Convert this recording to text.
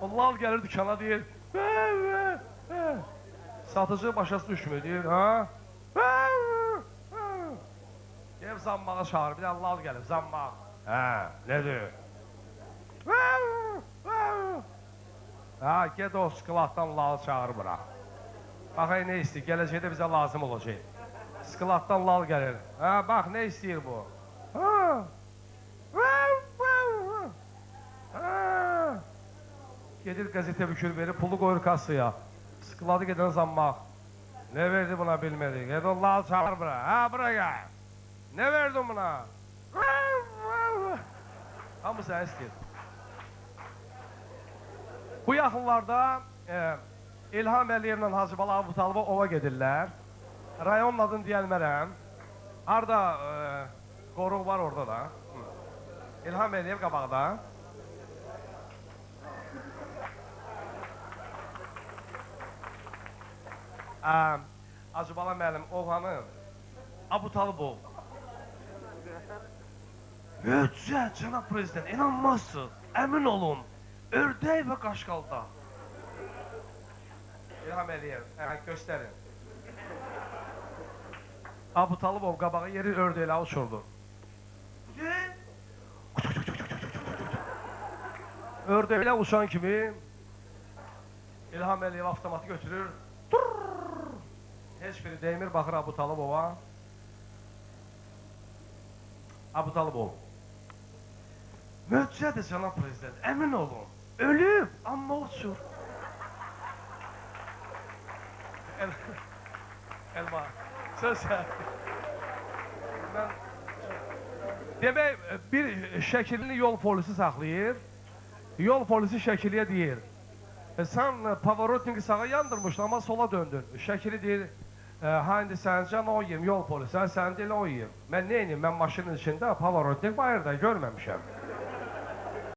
O lal gəlir dükana deyir. "Və, və, və." Satıcı başası düşmür deyir. Ha? Və, və, və. Gəlib zammağa çağır. Bir dənə lal gəlib zammaq. Hə, nədir? Və, və, və. Ha, get o sklatdan lal çağır bura. Baxay nə istəyir? Gələcəkdə bizə lazım olacaq. Sklatdan lal gəlir. Ha, bax nə istəyir bu? Gedir qəzetə bükür verir, pulu qoyur kassaya. Skladı gedən zammaq. Ne verdi buna bilmedi. Gel lal çağır bura. Ha bura gel. Ne verdin buna? Hamı sen istəyir. Bu yaxınlarda e, İlham Əliyevlə Hacı Bala Abutalova ova gedirlər. Rayonun adını deyəlmərəm. Harda e, qoruq var orada da. İlham Əliyev qabaqda. Ə, Acıbala müəllim, oğlanı Abu Talibov. Möcüzə, cənab prezident, inanmazsınız. Əmin olun, ördək və qaşqalda. İlham Əliyev, hə, göstərin. Abu Talibov qabağa yeri ördəklə uçurdu. Ördəklə uçan kimi İlham Əliyev avtomatı götürür. Dəymir, baxır Abu Talibova. Abu Talibov. Möcüzədir cənab prezident, əmin olun. Ölüb, amma uçur. El, elma, söz. Mən Demək, bir şəkilini yol polisi saxlayır. Yol polisi şəkiliyə deyir. E, sən Pavarotniki sağa yandırmışdın, amma sola döndün. Şəkili deyir, e, ha indi sən can o yol polisi, sən sən deyil o yiyim. Mən nə edeyim, mən maşının içində Pavarotnik bayırda görməmişəm.